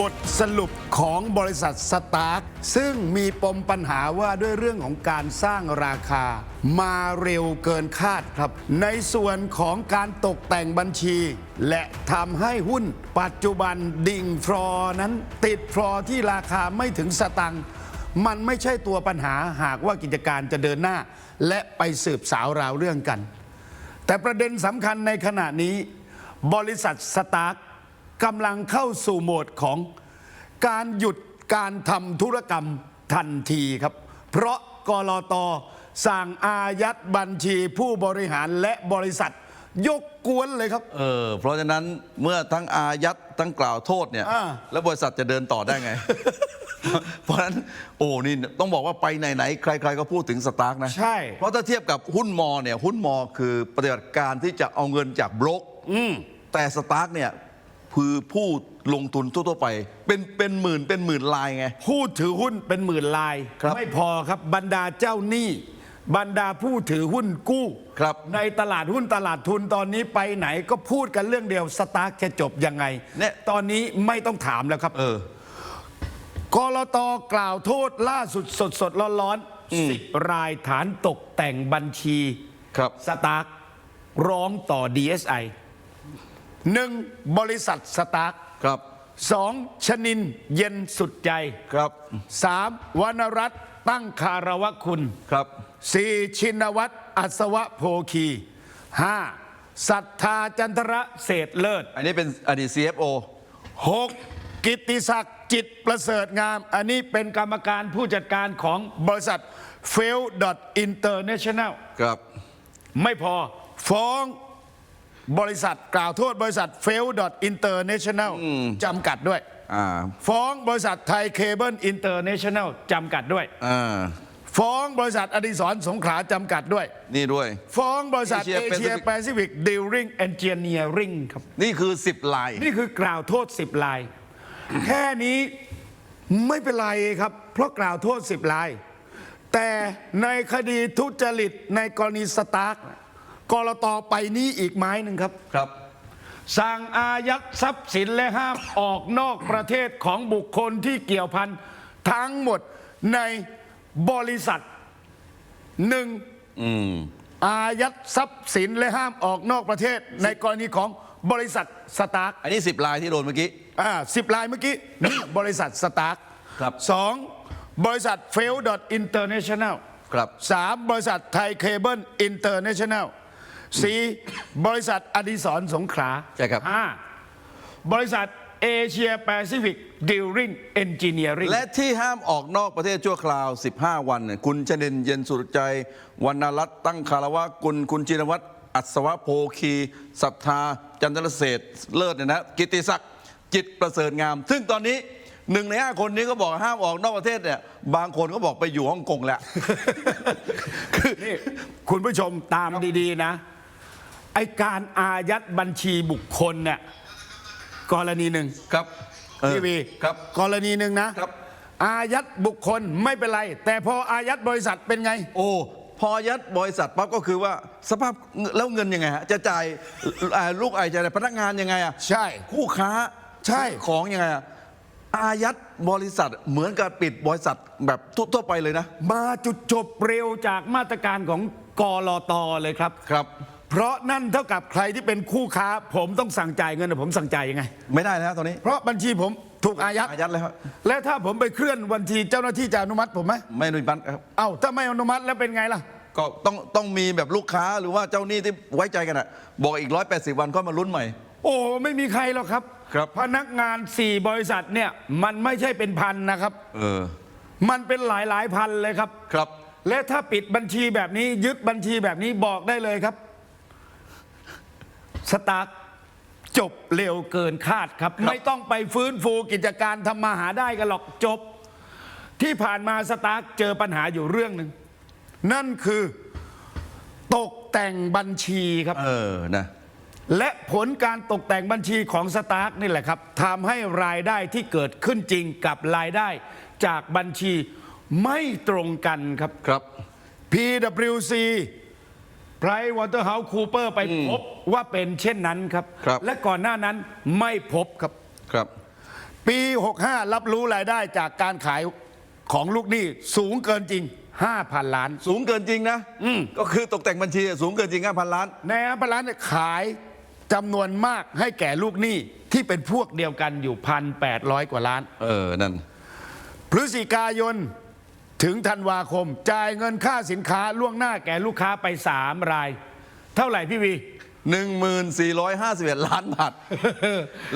บทสรุปของบริษัทสตาร์ซึ่งมีปมปัญหาว่าด้วยเรื่องของการสร้างราคา มาเร็วเกินคาดครับ ในส่วนของการตกแต่งบัญชี และทำให้หุ้นปัจจุบันดิ่งฟลอนั้น ติดฟลอที่ราคาไม่ถึงสตังค์มันไม่ใช่ตัวปัญหาหากว่ากิจการจะเดินหน้า และไปสืบสาวราวเรื่องกัน แต่ประเด็นสำคัญในขณะนี้ บริษัทสตาร์ กกำลังเข้าสู่โหมดของการหยุดการทำธุรกรรมทันทีครับ เพราะกรอตสั่งอายัดบัญชีผู้บริหารและบริษัท ยกกวนเลยครับ เออ เพราะฉะนั้นเมื่อทั้งอายัดทั้งกล่าวโทษเนี่ย อ่า แล้วบริษัทจะเดินต่อได้ไง เพราะฉะนั้นโอ้นี่ต้องบอกว่าไปไหนๆใคร ๆ ก็พูดถึงสตาร์กนะ ใช่ เพราะถ้าเทียบกับหุ้นมอเนี่ยหุ้นมอคือปฏิบัติการที่จะเอาเงินจากบล็อกแต่สตาร์กเนี่ย คือผู้ลงทุนทั่วๆไป เป็นเป็นหมื่นเป็นหมื่นลายไง ผู้ถือหุ้นเป็นหมื่นลาย ครับไม่พอครับบรรดาเจ้าหนี้ บรรดาผู้ถือหุ้นกู้ ครับในตลาดหุ้นตลาดทุนตอนนี้ไปไหนก็พูดกันเรื่องเดียวสตาร์กจะจบยังไงเนี่ย ตอนนี้ไม่ต้องถามแล้วครับ เออ กรตกล่าวโทษล่าสุดสดสดร้อนร้อนๆสิบรายฐานตกแต่งบัญชีครับ สตาร์กร้องต่อ DSI หนึ่งบริษัทสตาร์กครับสองชนินเย็นสุดใจครับสามวรรณรัตน์ตั้งคารวะคุณครับสี่ชินวัตรอัศวะโพคีห้าศรัทธาจันทระเศษเลิศอันนี้เป็นอดีต CFO หกกิตติศักดิ์จิตประเสริฐงาม อันนี้เป็นกรรมการผู้จัดการของบริษัท f a i l International ครับ ไม่พอฟ้อง บริษัทกล่าวโทษบริษัท f a i l International จำกัดด้วย อ่าฟ้องบริษัทไทยเคเบิลอินเตอร์เนชั่นแนลจำกัดด้วย อ่าฟ้องบริษัทอดิศรสงขลาจำกัดด้วย นี่ด้วย ฟ้องบริษัท Asia เอเชีย Pacific แปซิฟิกดิลริงเอนจิเนียริงครับ นี่คือ 10 ลาย นี่คือกล่าวโทษ 10 ลาย แค่นี้ไม่เป็นไรครับ เพราะกล่าวโทษ 10 ลาย แต่ในคดีทุจริตในกรณีสตาร์ก กรตไปนี้อีกไม้หนึ่งครับครับ สั่งอายัดทรัพย์สินและห้ามออกนอกประเทศของบุคคลที่เกี่ยวพันทั้งหมดในบริษัทหนึ่งอืมอายัดทรัพย์สินและห้ามออกนอกประเทศ ในกรณีของบริษัทสตาร์กอันนี้ 10 ลายที่โดนเมื่อกี้อ่าสิบลายเมื่อกี้นี่บริษัทสตาร์กครับสองบริษัท f a i l International ครับสามบริษัทไทยเคเบิลอินเตอร์เนชั่นแนล สี่บริษัทอดิศรสงขลาใช่ครับ ห้าบริษัทเอเชียแปซิฟิกดิลริงเอนจิเนียริงและที่ห้ามออกนอกประเทศชั่วคราว 15 วันเนี่ยคุณชนินเย็นสุรใจวรรณรัตน์ตั้งคารวะกุลคุณจินวัตรอัศวะโพคีศรัทธา จันทรเศรษฐ์เลิศเนี่ยนะกิตติศักดิ์จิตประเสริฐงาม ซึ่งตอนนี้หนึ่งในห้าคนนี้ก็บอกห้ามออกนอกประเทศเนี่ยบางคนก็บอกไปอยู่ฮ่องกงแล้วคือ นี่คุณผู้ชมตามดีๆนะ ไอการอายัดบัญชีบุคคลเนี่ยกรณีหนึ่งครับเออทีวีครับ กรณีหนึ่งนะครับ อายัดบุคคลไม่เป็นไร แต่พออายัดบริษัทเป็นไง โอ้พอยัดบริษัทปั๊บก็คือว่าสภาพแล้วเงินยังไงฮะจะจ่ายอ่าลูกไอจะจ่ายพนักงานยังไงอะใช่ คู่ค้าใช่ซื้อของยังไงอะอายัดบริษัทเหมือนกับปิดบริษัทแบบทั่วๆไปเลยนะ มาจุดจบเร็วจากมาตรการของกรตเลยครับ ครับ เพราะนั่นเท่ากับใครที่เป็นคู่ค้า ผมต้องสั่งจ่ายเงินนะผมสั่งจ่ายยังไง ไม่ได้แล้วตอนนี้ เพราะบัญชีผมถูกอายัดอายัดแล้วครับ และถ้าผมไปเคลื่อนบัญชีเจ้าหน้าที่จะอนุมัติผมไหมไม่อนุมัติครับ เอ้าถ้าไม่อนุมัติแล้วเป็นไงล่ะ ก็ต้องต้องมีแบบลูกค้าหรือว่าเจ้าหนี้ที่ไว้ใจกันอะ บอกอีก 180 วันก็มาลุ้นใหม่ โอ้ไม่มีใครหรอกครับ ครับ พนักงาน 4 บริษัทเนี่ยมันไม่ใช่เป็นพันนะครับ เออ มันเป็นหลายหลายๆพันเลยครับ ครับ และถ้าปิดบัญชีแบบนี้ยึดบัญชีแบบนี้บอกได้เลยครับ สตาร์ทจบเร็วเกินคาดครับ ไม่ต้องไปฟื้นฟูกิจการทำมาหาได้กันหรอกจบ ที่ผ่านมาสตาร์ทเจอปัญหาอยู่เรื่องหนึ่งนั่นคือตกแต่งบัญชีครับ เออนะและผลการตกแต่งบัญชีของสตาร์กนี่แหละครับทำให้รายได้ที่เกิดขึ้นจริงกับรายได้จากบัญชีไม่ตรงกันครับครับ PwC PricewaterhouseCooper ไปพบว่าเป็นเช่นนั้นครับ ครับ และก่อนหน้านั้นไม่พบครับ ครับ ปี 65 รับรู้รายได้จากการขายของลูกหนี้สูงเกินจริง 5,000 ล้าน สูงเกินจริงนะก็คือตกแต่งบัญชีอะสูงเกินจริงห้าพันล้าน ใน5,000 ล้านเนี่ยขายจำนวนมากให้แก่ลูกหนี้ที่เป็นพวกเดียวกันอยู่ 1,800 กว่าล้าน เออ นั่น พฤศจิกายน ถึงธันวาคม จ่ายเงินค่าสินค้าล่วงหน้าแก่ลูกค้าไป 3 ราย เท่าไหร่พี่วี 1451 ล้านบาท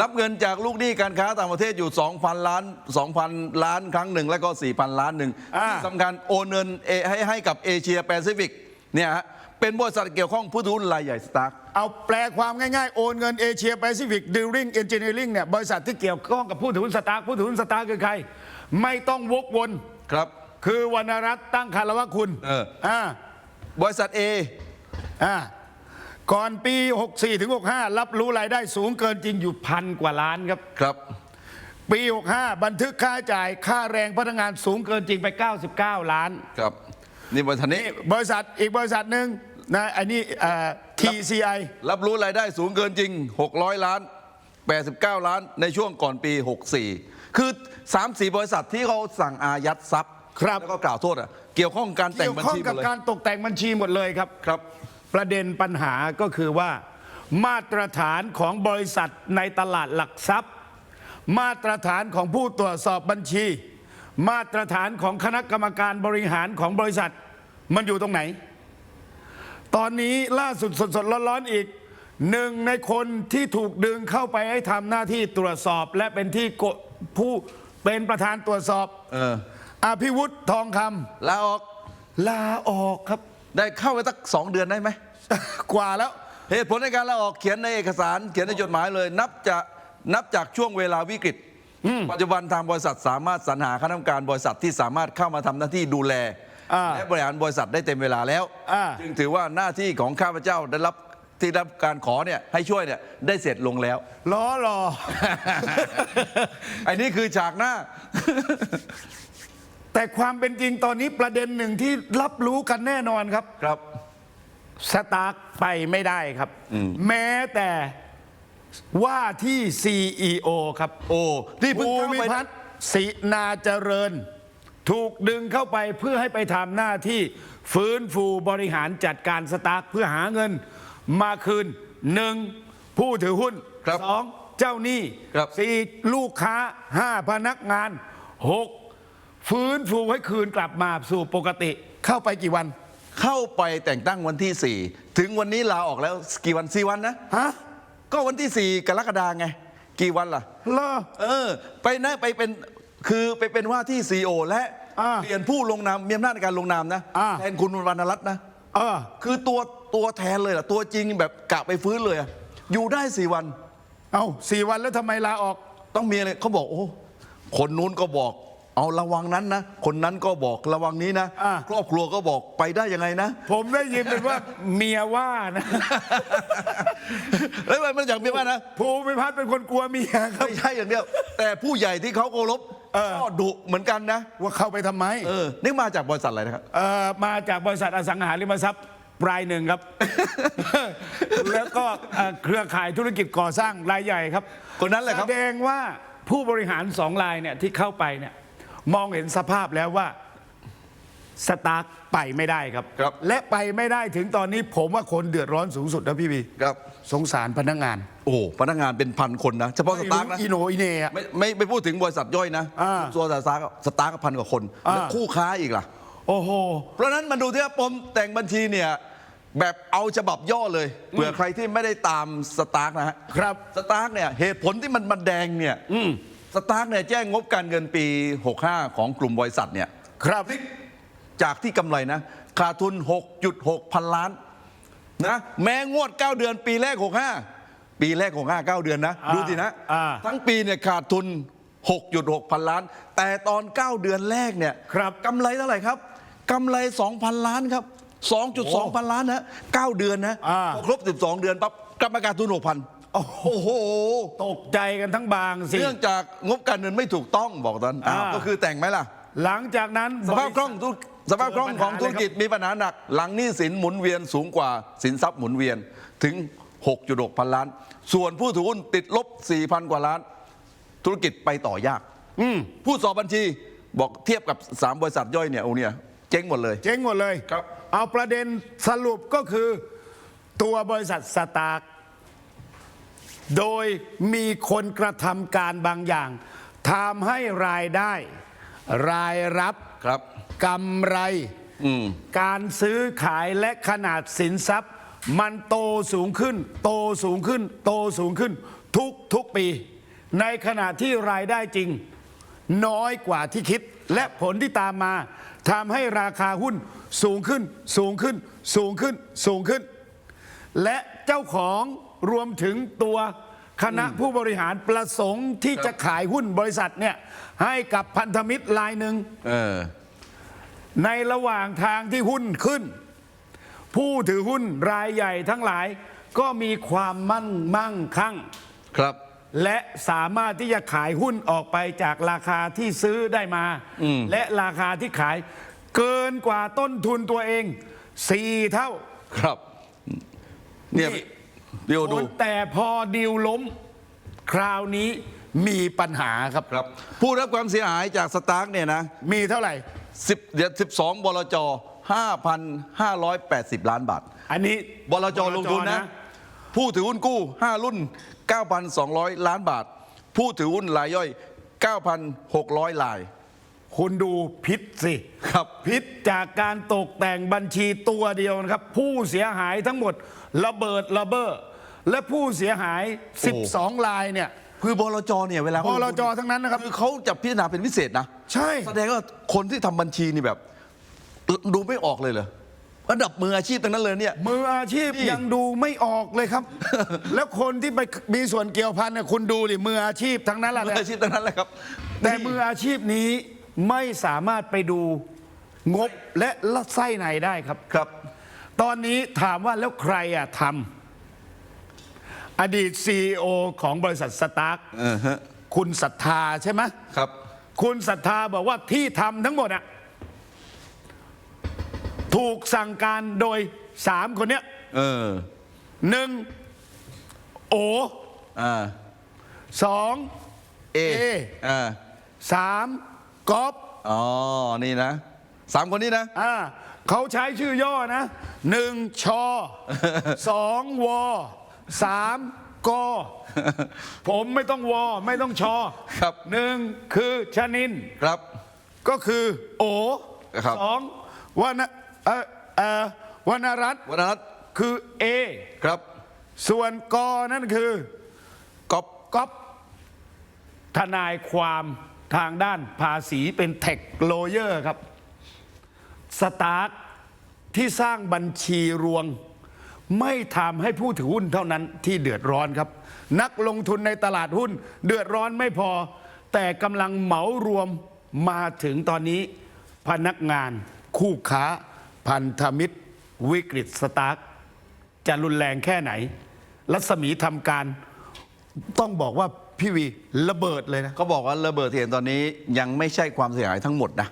รับเงินจากลูกหนี้การค้าต่างประเทศอยู่ 2,000 ล้าน 2,000 ล้านครั้งหนึ่ง แล้วก็ 4,000 ล้านหนึ่งอ่า ที่สำคัญโอนเงินเอให้ให้กับเอเชียแปซิฟิกเนี่ยฮะเป็นบริษัทเกี่ยวข้องผู้ถือหุ้นรายใหญ่สตาร์ เอาแปลความง่าย ๆ โอนเงินเอเชียแปซิฟิกดิลลิ่งเอนจิเนียริงเนี่ยบริษัทที่เกี่ยวข้องกับผู้ถือหุ้นสตาร์ผู้ถือหุ้นสตาร์คือใคร ไม่ต้องวกวน ครับ คือวรรณรัตน์ตั้งคารวะคุณเออ อ่าบริษัท A อ่าก่อนปี 64 ถึง 65 รับรู้รายได้สูงเกินจริงอยู่พันกว่าล้านครับ ครับ ปี 65 บันทึกค่าจ่ายค่าแรงพนักงานสูงเกินจริงไป 99 ล้าน ครับ นี่บริษัทนี้ บริษัทอีกบริษัทหนึ่งนะอันนี้เอ่อ TCI รับรู้รายได้สูงเกินจริง 600 ล้าน 89 ล้านในช่วงก่อนปี 64 คือ 3-4 บริษัทที่เขาสั่งอายัดทรัพย์ ครับแล้วก็กล่าวโทษอะเกี่ยวข้องการแต่งเกี่ยวบัญข้องชีหมกับดเลยการตกแต่งบัญชีหมดเลยครับ ครับ ประเด็นปัญหาก็คือว่า มาตรฐานของบริษัทในตลาดหลักทรัพย์ มาตรฐานของผู้ตรวจสอบบัญชี มาตรฐานของคณะกรรมการบริหารของบริษัท มันอยู่ตรงไหน ตอนนี้ล่าสุดสดๆร้อนๆอีกหนึ่งในคนที่ถูกดึงเข้าไปให้ทำหน้าที่ตรวจสอบ และเป็นที่โกผู้เป็นประธานตรวจสอบ เออ อภิวุฒิทองคำลาออกลาออกครับ ได้เข้าไปสักสองเดือนได้ไหมกว่าแล้ว เหตุผลในการลาออกเขียนในเอกสาร เขียนในจดหมายเลย นับจากนับจากช่วงเวลาวิกฤตปัจจุบันทางบริษัทสามารถสรรหาคณะกรรมการบริษัทที่สามารถเข้ามาทำหน้าที่ดูแลอ่าและบริหารบริษัทได้เต็มเวลาแล้วอ่า จึงถือว่าหน้าที่ของข้าพเจ้าได้รับที่รับการขอเนี่ยให้ช่วยเนี่ยได้เสร็จลงแล้ว ล้อรอ อันนี้คือฉากหน้า แต่ความเป็นจริงตอนนี้ประเด็นหนึ่งที่รับรู้กันแน่นอนครับ ครับ สตาร์กไปไม่ได้ครับ แม้แต่ว่าที่ CEO ครับโอ้นี่เพิ่งภูเข้ามิไปพัฒน์ศรีนาเจริญ ถูกดึงเข้าไปเพื่อให้ไปทำหน้าที่ฟื้นฟูบริหารจัดการสตาร์กเพื่อหาเงิน มาคืนหนึ่งผู้ถือหุ้นครับสองเจ้าหนี้ครับ สี่ลูกค้าห้าพนักงานหก ฟื้นฟูให้คืนกลับมาสู่ปกติ เข้าไปกี่วัน เข้าไปแต่งตั้งวันที่ 4 ถึงวันนี้ลาออกแล้วกี่วันสี่วันนะ ฮะก็วันที่ 4 กรกฎาไง กี่วันล่ะเหรอเออ ไปนะไปเป็นคือไปเป็นว่าที่ซีอและอ่าเปลี่ยนผู้ลงนามมีอำนาจในการลงนามนะอ่า แทนคุณวรรณรัตน์นะ เออ คือตัวตัวแทนเลยล่ะ ตัวจริงแบบกะไปฟื้นเลยอะอยู่ได้สี่วัน เอาสี่วันแล้วทำไมลาออก ต้องมีอะไรเขาบอกโอ้คนนู้นก็บอก เอาระวังนั้นนะ คนนั้นก็บอกระวังนี้นะ อ่าครอบครัวก็บอกไปได้ยังไงนะ ผมได้ยินเป็นว่า เมียว่านะแล้วมันจากเมียว่านะ ภูมิพัฒน์เป็นคนกลัวเมียครับ ไม่ใช่อย่างเดียว แต่ผู้ใหญ่ที่เขาเคารพเออ ก็ดุเหมือนกันนะว่าเข้าไปทำไมเออนี่มาจากบริษัทอะไรนะครับ เออมาจากบริษัทอสังหาริมทรัพย์รายหนึ่งครับ แล้วก็เอ่อเครือข่ายธุรกิจก่อสร้างรายใหญ่ครับคนนั้นแหละครับ แสดงว่าผู้บริหารสองรายเนี่ยที่เข้าไปเนี่ย มองเห็นสภาพแล้วว่าสตาร์ทไปไม่ได้ครับ ครับและไปไม่ได้ถึงตอนนี้ผมว่าคนเดือดร้อนสูงสุดนะพี่บีครับ สงสารพนักงานโอ้พนักงานเป็นพันคนนะ เฉพาะสตาร์กนะอีโหนอีเหนอะ ไม่ไม่ไม่พูดถึงบริษัทย่อยนะอ่าตัวสตาร์กสตาร์กพันกว่าคนอ่า แล้วคู่ค้าอีกล่ะ โอ้โห เพราะฉะนั้นมันดูที่ว่าปมแต่งบัญชีเนี่ยแบบเอาฉบับย่อเลยเผื่อใครที่ไม่ได้ตามสตาร์กนะฮะครับ สตาร์กเนี่ยเหตุผลที่มันมันแดงเนี่ย สตาร์กเนี่ยแจ้งงบการเงินปี 65 ของกลุ่มบริษัทเนี่ยครับจากที่กำไรนะขาดทุน 6.6 พันล้านนะแม้งวด 9 เดือนปีแรก 65 ปีแรก 65 9 เดือนนะอ่าดูสินะอ่าทั้งปีเนี่ยขาดทุน 6.6 พันล้าน แต่ตอน 9 เดือนแรกเนี่ยครับกำไรเท่าไหร่ครับกำไร 2,000 ล้านครับ 2.2 พันล้านนะ9เดือนนะอ่าพอครบ 12 เดือนปั๊บกลับมาขาดทุน 6,000 โอ้โห ตกใจกันทั้งบางสิ เนื่องจากงบการเงินไม่ถูกต้องบอกตอนอ้าวอ่า ก็คือแต่งไหมล่ะ หลังจากนั้นสภาพคล่องธุรสภาพคล่องของธุรกิจมีปัญหาหนัก หลังหนี้สินหมุนเวียนสูงกว่าสินทรัพย์หมุนเวียนถึง 6.6 พันล้าน ส่วนผู้ถือหุ้นติดลบ 4,000 กว่าล้าน ธุรกิจไปต่อยาก อืมผู้สอบบัญชีบอกเทียบกับ 3 บริษัทย่อยเนี่ยโอ้เนี่ยเจ๊งหมดเลย เจ๊งหมดเลยครับ เอาประเด็นสรุปก็คือ ตัวบริษัทสตาร์ก โดยมีคนกระทำการบางอย่างทำให้รายได้ รายรับครับกำไรอืมการซื้อขายและขนาดสินทรัพย์ มันโตสูงขึ้น โตสูงขึ้น โตสูงขึ้น ทุกทุกปี ในขณะที่รายได้จริง น้อยกว่าที่คิด และผลที่ตามมาทำให้ราคาหุ้นสูงขึ้น สูงขึ้น สูงขึ้น สูงขึ้น และเจ้าของ รวมถึงตัวคณะผู้บริหารประสงค์ที่จะขายหุ้นบริษัทเนี่ยให้กับพันธมิตรรายหนึ่งเออ ในระหว่างทางที่หุ้นขึ้น ผู้ถือหุ้นรายใหญ่ทั้งหลาย ก็มีความมั่นมั่งคั่ง ครับ และสามารถที่จะขายหุ้นออกไปจากราคาที่ซื้อได้มา และราคาที่ขายเกินกว่าต้นทุนตัวเองสี่เท่า ครับ เนี่ยนี่ เดี๋ยวดู แต่พอดีลล้ม คราวนี้มีปัญหาครับ ครับ ผู้รับความเสียหายจากสตาร์กเนี่ยนะมีเท่าไหร่สิบเดือนสิบสองบลจห้าพันห้าร้อยแปดสิบล้านบาท อันนี้บลจลงทุนนะ ผู้ถือหุ้นกู้ 5 รุ่น 9,200 ล้านบาท ผู้ถือหุ้นรายย่อย 9,600ลาย คุณดูพิษสิ ครับ พิษจากการตกแต่งบัญชีตัวเดียวนะครับ ผู้เสียหายทั้งหมดระเบิดระเบ้อและผู้เสียหายโอ้12ลายเนี่ยคือบลจเนี่ยเวลาบลจทั้งนั้นนะครับคือเขาจะพิจารณาเป็นพิเศษนะ ใช่ แสดงว่าคนที่ทำบัญชีนี่แบบ ดูไม่ออกเลยเหรอระดับมืออาชีพทั้งนั้นเลยเนี่ย มืออาชีพนี่ยังดูไม่ออกเลยครับ แล้วคนที่ไปมีส่วนเกี่ยวพันเนี่ยคุณดูดิมืออาชีพทั้งนั้นแหละมือเนี่ยอาชีพทั้งนั้นแหละครับ แต่มืออาชีพนี้ ไม่สามารถไปดูงบและลัไส้ในได้ครับครับ ตอนนี้ถามว่าแล้วใครอะทำอดีตซีอของบริษัทสตาร์กเออฮะคุณศรัทธาใช่ไหมครับ คุณศรัทธาบอกว่าที่ทำทั้งหมดอะถูกสั่งการโดยสามคนเนี้ยเออหนึ่งโออ่าสองเอเออ่าสาม ก๊อฟอ๋อ นี่นะสามคนนี้นะ อ่าเขาใช้ชื่อย่อนะหนึ่งชอสองวอสามกอผมไม่ต้องวอไม่ต้องชอครับหนึ่งคือชนินครับ ก็คือโอครับสองวรรณเออเออวรรณรัตน์วรรณรัตน์คือเอครับ ส่วนกอนั่นคือก๊อฟก๊อปทนายความ ทางด้านภาษีเป็นเทคโลเยอร์ครับสตาร์ทที่สร้างบัญชีรวง ไม่ทำให้ผู้ถือหุ้นเท่านั้นที่เดือดร้อนครับ นักลงทุนในตลาดหุ้นเดือดร้อนไม่พอ แต่กำลังเหมารวมมาถึงตอนนี้ พนักงาน คู่ค้า พันธมิตร วิกฤตสตาร์ทจะรุนแรงแค่ไหน รัศมีทำการต้องบอกว่า พี่วีระเบิดเลยนะ เขาบอกว่าระเบิดที่เห็นตอนนี้ยังไม่ใช่ความเสียหายทั้งหมดนะ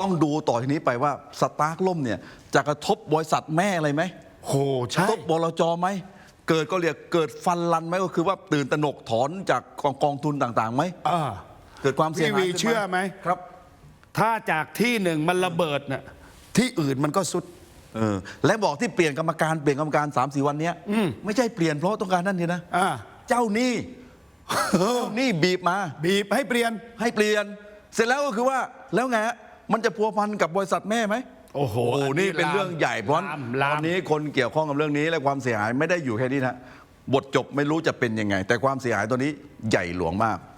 ต้องดูต่อทีนี้ไปว่าสตาร์กล่มเนี่ยจะกระทบบริษัทแม่อะไรไหมโหกระใช่ทบบลจไหมเกิดก็เรียกเกิดฟันลันไหมก็คือว่าตื่นตระหนกถอนจากกองกองทุนต่างๆไหมอ่า เกิดความเสียหายพี่วีขึ้นเชื่อไหม ครับ ถ้าจากที่หนึ่งมันระเบิดเนี่ยที่อื่นมันก็สุด เออและบอกที่เปลี่ยนกรรมการเปลี่ยนกรรมการ3าสี่วันเนี้ยไม่ใช่เปลี่ยนเพราะต้องการนั่นนี่นะ อ่า เจ้าหนี้เจ้าห นี้บีบมา บีบให้เปลี่ยน ให้เปลี่ยน เสร็จแล้วก็คือว่าแล้วไงฮะมันจะพัวพันกับบริษัทแม่ไหมโอ้โหโอ้อันี่เป็นเรื่องใหญ่เพราะลามตลาอมนนี้คนเกี่ยวข้องกับเรื่องนี้และความเสียหายไม่ได้อยู่แค่นี้นะบทจบไม่รู้จะเป็นยังไง แต่ความเสียหายตัวนี้ใหญ่หลวงมาก